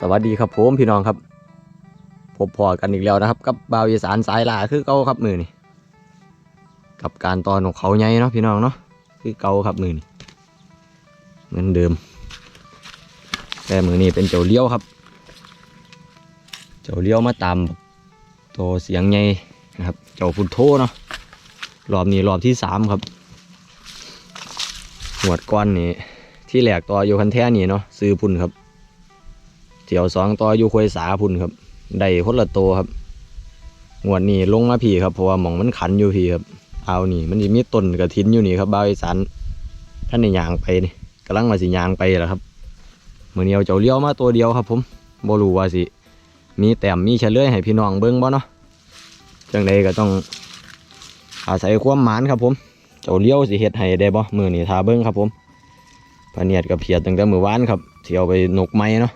สวัสดีครับผมพี่น้องครับพบพอกันอีกแล้วนะครับ กับบาวอีสานสายลาคือเก่าครับมือนี่กับการตอนของเขาใหญ่เนาะพี่น้องเนาะคือเก่าครับมือนี่เหมือนเดิม แต่มือนี่เป็นเจ้าเลี้ยวครับ เจ้าเลี้ยวมาตามตัวเสียงใหญ่นะครับ เจ้าพุทโธเนาะรอบนี้รอบที่สามครับหวดก้อนนี่ที่แหลกต่ออยู่คันแท่นี่เนาะซื้อพุ่นครับ เจียวสองต่ออยู่ควยสาพุ่นครับ ได้คนละโตวครับงวดนี้ลงมาพี่ครับเพราะว่าหมองมันขันอยู่พี่ครับ เอานี่ มันจะมีต้นกระถินอยู่นี่ครับบาวอีสานท่านในยางไปนี่กำลังมาสิยางไปแล้วครับเมือนี้เอาเจ้าเลี้ยวมาตัวเดียวครับ ผมบ่รู้ว่าสิ มีแต้มมีเฉลยให้พี่น้องเบิ่งบ่เนาะจังใดก็ต้องอาศัยความหมานครับผม เจ้าเลี้ยวสิเฮ็ดให้ได้บ่มือนี้ทาเบิ่งครับผมพเนียดกับเพียดตั้งแต่มือวานครับเที่ยวไปนกไม้เนาะ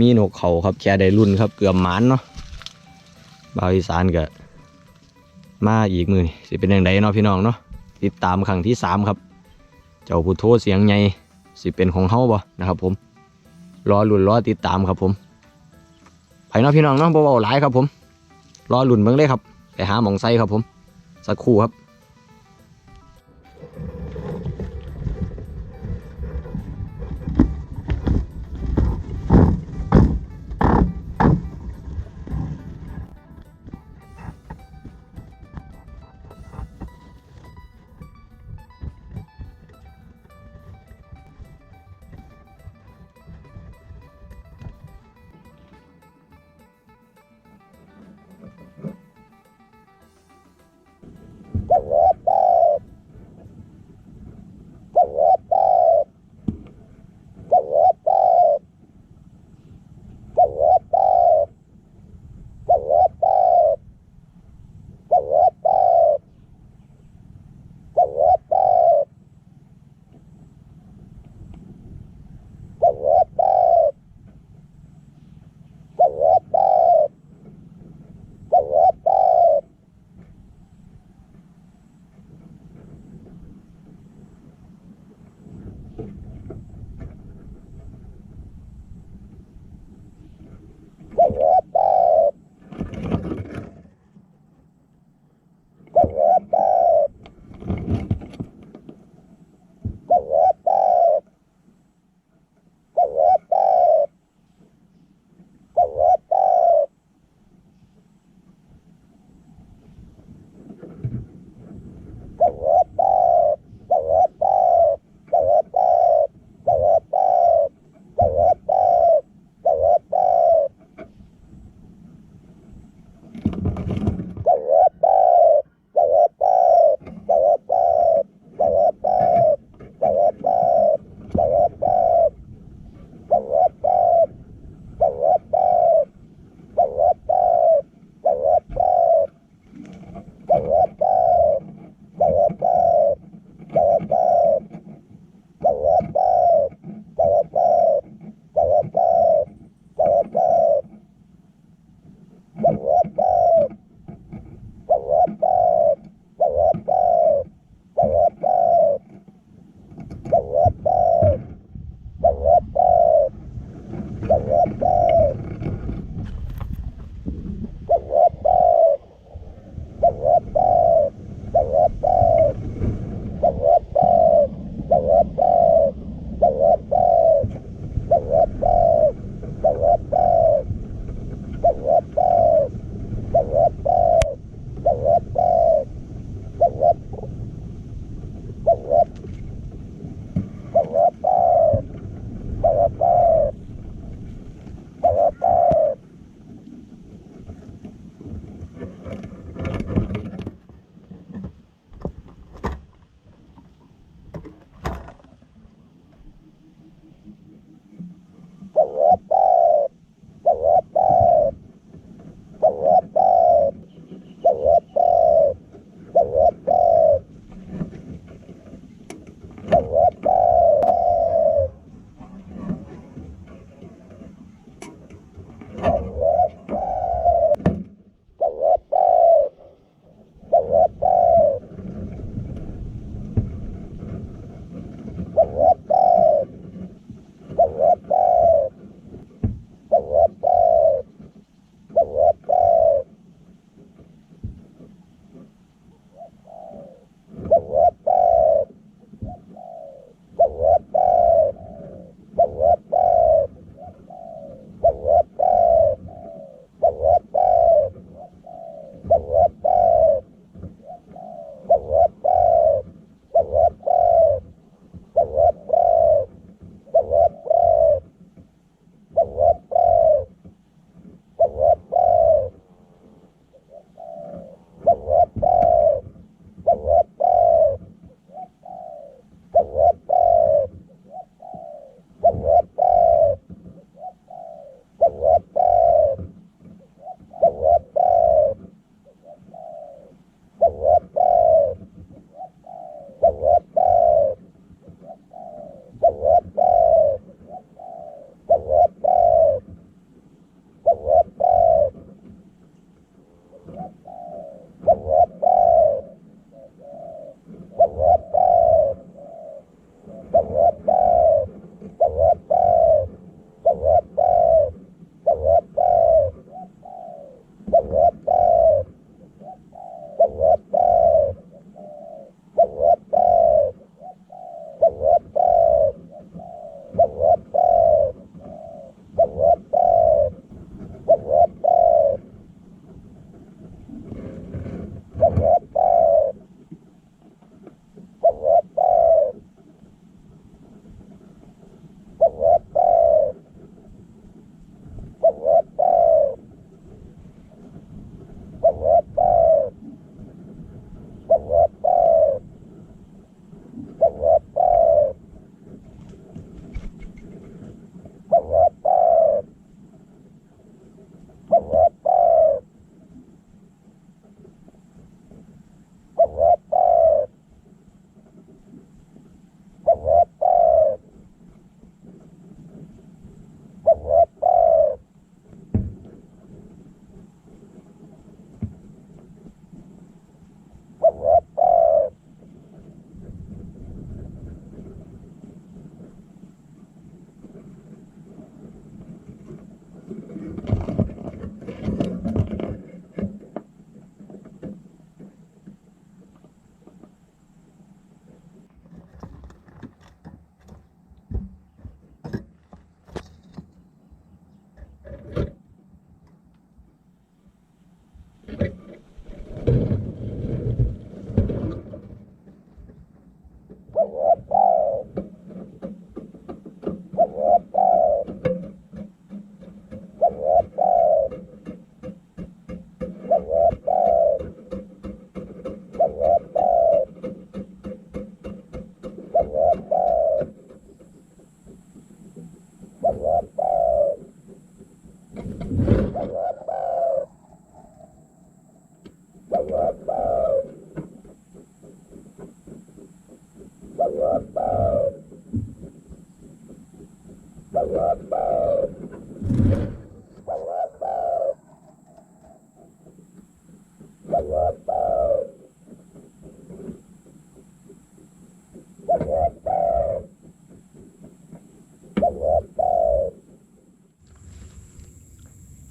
มีนกเขาครับแค่ได้รุ่นครับเกือบหมานเนาะบาวอีสานก็มาอีกมือสิเป็นอย่างไรเนาะพี่น้องเนาะติดตามครั้งที่สามครับ เจ้าพุทโธเสียงใหญ่สิเป็นของเฮาบ่นะครับ ผมรอรุ่นรอติดตามครับผมไปเนาะพี่น้องเนาะบ่เว้าหลายครับผม รอรุ่นเบิ่งเลยครับ ไปหาหมองไซครับผม สักครู่ครับ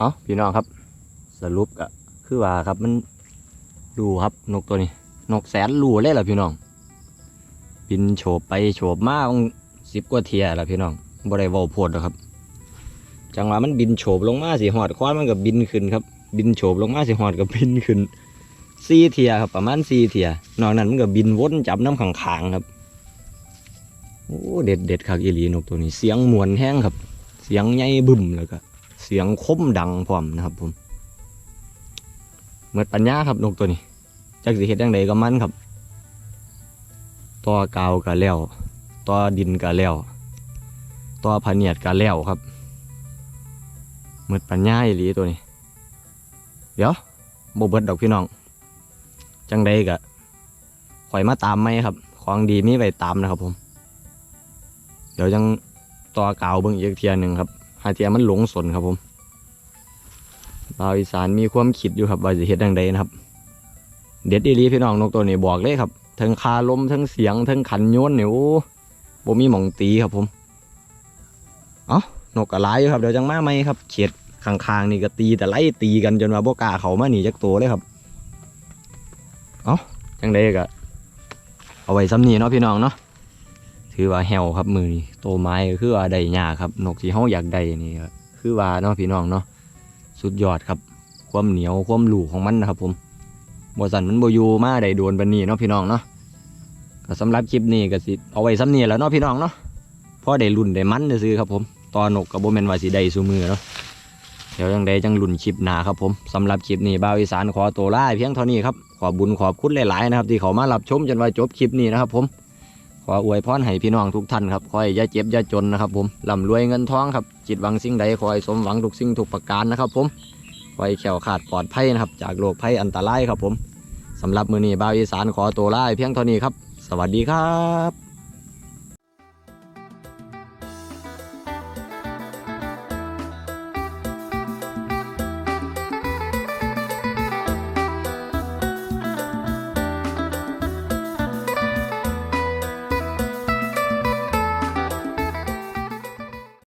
เอาพี่น้องครับ สรุปก็คือว่าครับมันดูครับนกตัวนี้ นกแสนรูเลยล่ะพี่น้อง บินโฉบไปโฉบมาสิบกว่าเทียล่ะพี่น้องบ่ได้เว้าโพดหรอกครับ จังหวะมันบินโฉบลงมาสิหอดคว้านมันก็บินขึ้นครับ บินโฉบลงมาสิหอดก็บินขึ้นสี่เทียครับประมาณสี่เทียนอกนั้นมันก็บินวนจับน้ำขังขางครับโอ้เด็ดเด็ดคักอีลีนกตัวนี้ เสียงมวนแห้งครับ เสียงใหญ่บึ้มแล้วก็ เสียงคมดังพร้อมนะครับผมเมื่อปัญญาครับนกตัวนี้จักสิเฮ็ดจังใดก็มันครับต่อกาวก็แล้วต่อดินก็แล้วต่อพเนียดก็แล้วครับเมื่อปัญญาอีหลีตัวนี้ เดี๋ยวบ่เบิดดอกพี่น้อง จังใดก็ข่อยมาตามไหมครับ ของดีมีไว้ตามนะครับผม เดี๋ยวยังต่อกาวเบิ่งอีกเทียหนึ่งครับ หาเทียมันหลงสนครับผมบาวอีสานมีความคิดอยู่ครับว่าจะเฮ็ดดังใดนะครับ เด็ดอีหลีพี่น้องนกตัวนี้บอกเลยครับทั้งคาลมทั้งเสียงทั้งขันโยนเนี่ยโอ้บ่มีหมองตีครับผม เอ้านกกระไรอยู่ครับเดี๋ยวจังมาไหมครับเขียดข้างๆนี่ก็ตีแต่ไล่ตีกันจนว่าบกาเขามาหนีจากตัวเลยครับ เอ้าจังใดก็เอาไว้ซ้ำนี้เนาะพี่น้องเนาะ ถือว่าแฮวครับมือนี่โตไม้ก็คือว่าได้ยากครับนกที่เฮาอยากได้นี่คือว่าเนาะพี่น้องเนาะสุดยอดครับ ความเหนียวความหลูของมันนะครับ ผมบสันมันบ่อยู่มาได้โดนปานนี้เนาะพี่น้องเนาะก็สำหรับคลิปนี้ก็สิเอาไว้ซ้ำนี้แล้วเนาะพี่น้องเนาะพอได้รุ่นได้มันซื้อครับผมตอนนกก็บ่แมนว่าสิได้ซุมือเนาะเดี๋ยวจังใดจังรุ่นคลิปหนาครับผมสำหรับคลิปนี้บ่าวอีสานขอตัวลาเพียงเท่านี้ครับขอบุญขอบคุณหลายๆนะครับ ที่เขามารับชมจนว่าจบคลิปนี้นะครับผม ออวยพรให้พี่น้องทุกท่านครับคอยอย่าเจ็บอย่าจนนะครับ ผมร่ำรวยเงินทองครับ จิตหวังสิ่งใดคอยสมหวังทุกสิ่งทุกประการนะครับ ผมคอยแขวขาดปลอดภัยนะครับ จากโรคภัยอันตรายครับผมสำหรับมือนี้บ่าวอีสานขอตัวลาเพียงเท่านี้ครับ สวัสดีครับ